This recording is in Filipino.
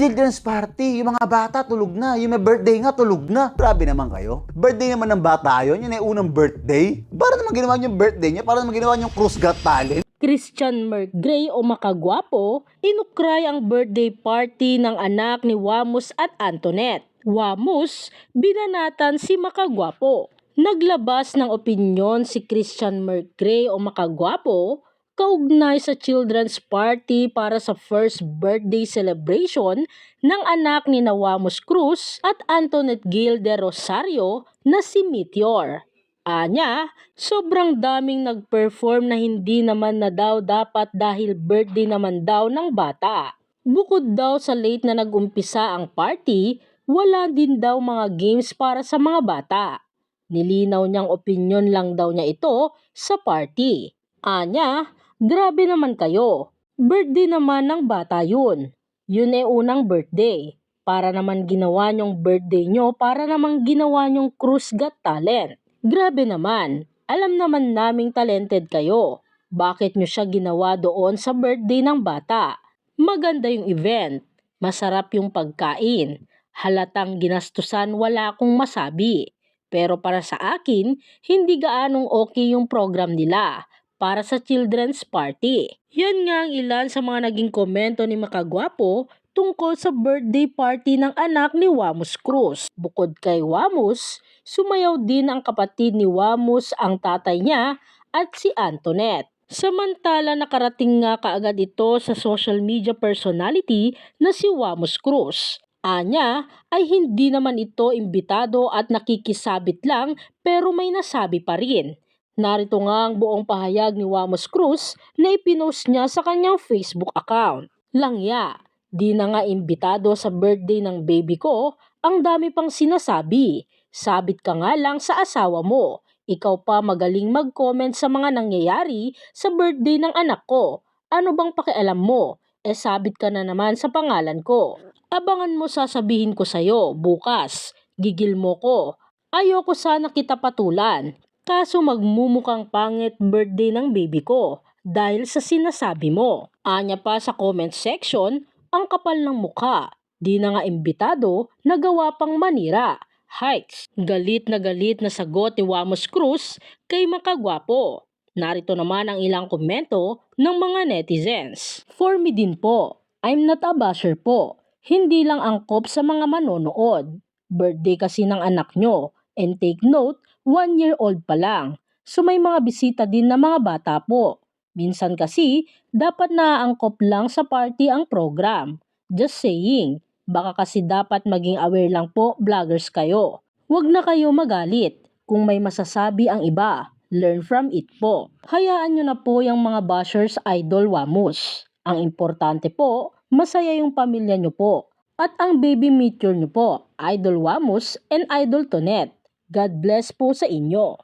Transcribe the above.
Children's party, yung mga bata tulog na, yung may birthday nga tulog na. Grabe naman kayo. Birthday naman ng bata yon, yun ay unang birthday. Para naman ginawa yung birthday niya, para naman ginawa yung Cruz Got Talent. Christian Mergray o makagwapo, inukray ang birthday party ng anak ni Wamus at Antoinette. Wamus, binanatan si makagwapo. Naglabas ng opinyon si Christian Mergray o makagwapo kaugnay sa children's party para sa first birthday celebration ng anak ni Nawamus Cruz at Antoinette Gil de Rosario na si Meteor. Anya, sobrang daming nag-perform na hindi naman na daw dapat dahil birthday naman daw ng bata. Bukod daw sa late na nag-umpisa ang party, wala din daw mga games para sa mga bata. Nilinaw niyang opinion lang daw niya ito sa party. Anya, grabe naman kayo. Birthday naman ng bata yun. Yun ay unang birthday. Para naman ginawa niyong birthday nyo, para naman ginawa niyong Cruz Got Talent. Grabe naman. Alam naman naming talented kayo. Bakit nyo siya ginawa doon sa birthday ng bata? Maganda yung event. Masarap yung pagkain. Halatang ginastusan wala akong masabi. Pero para sa akin, hindi gaanong okay yung program nila para sa children's party. Yan nga ang ilan sa mga naging komento ni Makagwapo tungkol sa birthday party ng anak ni Wamus Cruz. Bukod kay Wamus, sumayaw din ang kapatid ni Wamus, ang tatay niya, at si Antoinette. Samantala nakarating nga kaagad ito sa social media personality na si Wamus Cruz. Anya ay hindi naman ito imbitado at nakikisabit lang pero may nasabi pa rin. Narito nga ang buong pahayag ni Wamos Cruz na ipinost niya sa kanyang Facebook account. Langya, di na nga imbitado sa birthday ng baby ko, ang dami pang sinasabi. Sabit ka nga lang sa asawa mo. Ikaw pa magaling mag-comment sa mga nangyayari sa birthday ng anak ko. Ano bang pakialam mo? Eh sabit ka na naman sa pangalan ko. Abangan mo sasabihin ko sa'yo bukas. Gigil mo ko. Ayoko sana kita patulan. Kaso magmumukhang pangit birthday ng baby ko dahil sa sinasabi mo. Anya pa sa comment section, ang kapal ng mukha. Di na nga imbitado, nagawa pang manira. Heights. Galit na galit na sagot ni Wamos Cruz kay Makagwapo. Narito naman ang ilang komento ng mga netizens. For me din po, I'm not a basher po. Hindi lang angkop sa mga manonood. Birthday kasi ng anak nyo. And take note, one year old pa lang. So may mga bisita din na mga bata po. Minsan kasi, dapat naaangkop lang sa party ang program. Just saying, baka kasi dapat maging aware lang po vloggers kayo. Huwag na kayo magalit kung may masasabi ang iba. Learn from it po. Hayaan nyo na po yung mga bashers idol wamus. Ang importante po, masaya yung pamilya nyo po. At ang baby meteor nyo po, Idol Wamus and Idol Tonet. God bless po sa inyo.